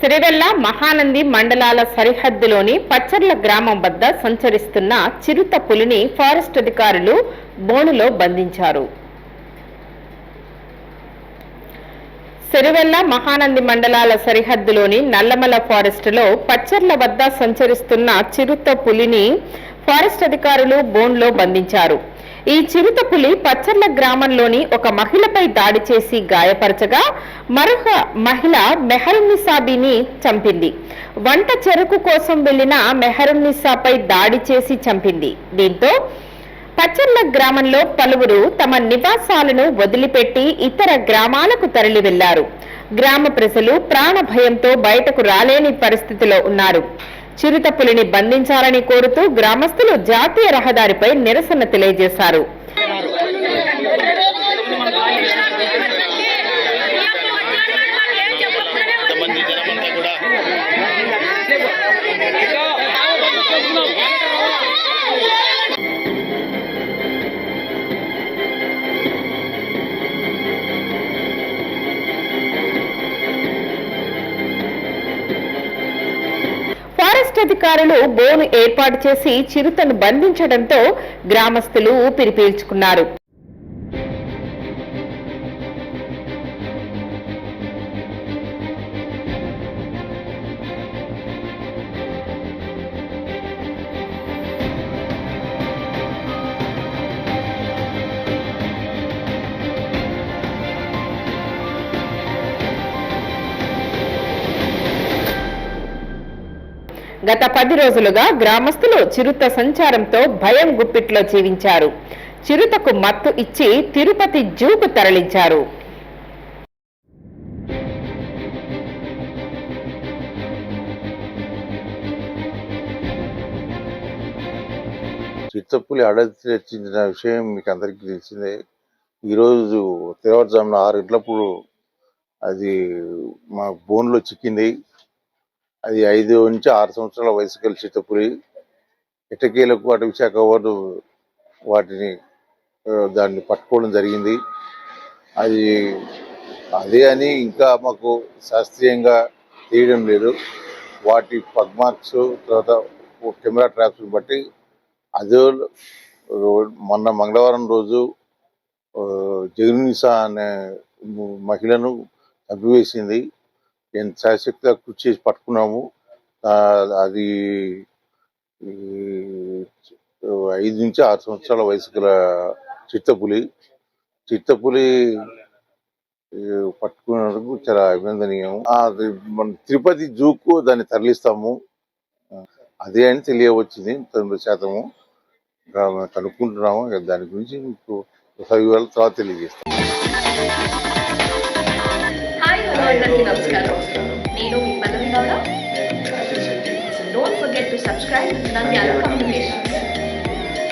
సిరివెల్ల మహానంది మండలాల సరిహద్దులోని పచ్చర్ల గ్రామం వద్ద సంచరిస్తున్న చిరుత పులిని ఫారెస్ట్ అధికారులు బోనులో బంధించారు. సిరివెల్ల మహానంది మండలాల సరిహద్దులోని నల్లమల ఫారెస్టులో పచ్చర్ల వద్ద సంచరిస్తున్న చిరుత పులిని ఫారెస్ట్ అధికారులు బోన్లో బంధించారు. ఈ చిరుత పులి పచ్చర్ల గ్రామంలోని ఒక మహిళపై దాడి చేసి గాయపరచగా మరొక మహిళ మెహరున్నిసాబీని చంపింది. వంట చెరుకు కోసం వెళ్ళిన మెహరున్నిసాపై దాడి చేసి చంపింది. దీంతో పచ్చర్ల గ్రామంలో పలువురు తమ నివాసాలను వదిలిపెట్టి ఇతర గ్రామాలకు తరలి వెళ్ళారు గ్రామ ప్రజలు ప్రాణ భయంతో బయటకు రాలేని పరిస్థితిలో ఉన్నారు. చిరుత పులిని బంధించాలని కోరుతూ గ్రామస్తులు జాతీయ రహదారిపై నిరసన తెలియజేశారు. అధికారులు బోను ఏర్పాటు చేసి చిరుతను బంధించడంతో గ్రామస్తులు ఊపిరి పీల్చుకున్నారు. గత పది రోజులుగా గ్రామస్తులు చిరుత సంచారంతో భయం గుప్పిట్లో జీవించారు. చిరుతకు మత్తు ఇచ్చి తిరుపతి జూకు తరలించారు. చిత్తపులి అడవి తెచ్చిన విషయం మీకు అందరికీ తెలిసిందే. ఈరోజు తెల్లవారుజామున ఆరు గంటలప్పుడు అది మా బోన్లో చిక్కింది. అది ఐదు నుంచి ఆరు సంవత్సరాల వయసు కలిసి తప్పులు ఇటకీలకు అటవీ శాఖ వారు వాటిని దాన్ని పట్టుకోవడం జరిగింది. అది అదే అని ఇంకా మాకు శాస్త్రీయంగా తీయడం లేదు. వాటి పగ్మార్క్స్ తర్వాత కెమెరా ట్రాప్స్ని బట్టి అదే మొన్న మంగళవారం రోజు జగన్సా అనే మహిళను చంపివేసింది నేను శాశక్తిగా కృషి చేసి పట్టుకున్నాము. అది ఐదు నుంచి ఆరు సంవత్సరాల వయసు గల చిత్తపులి. చిత్తపులి పట్టుకున్నందుకు చాలా అభినందనీయం. మన తిరుపతి జూకు దాన్ని తరలిస్తాము. అదే అని తెలియవచ్చింది తొంభై శాతము. కనుక్కుంటున్నాము దాని గురించి మీకు సవివరాల తర్వాత తెలియజేస్తాము. అందరికీ నమస్కారం. నేను మీ Pallavi Gowda don't forget to subscribe Nandi communication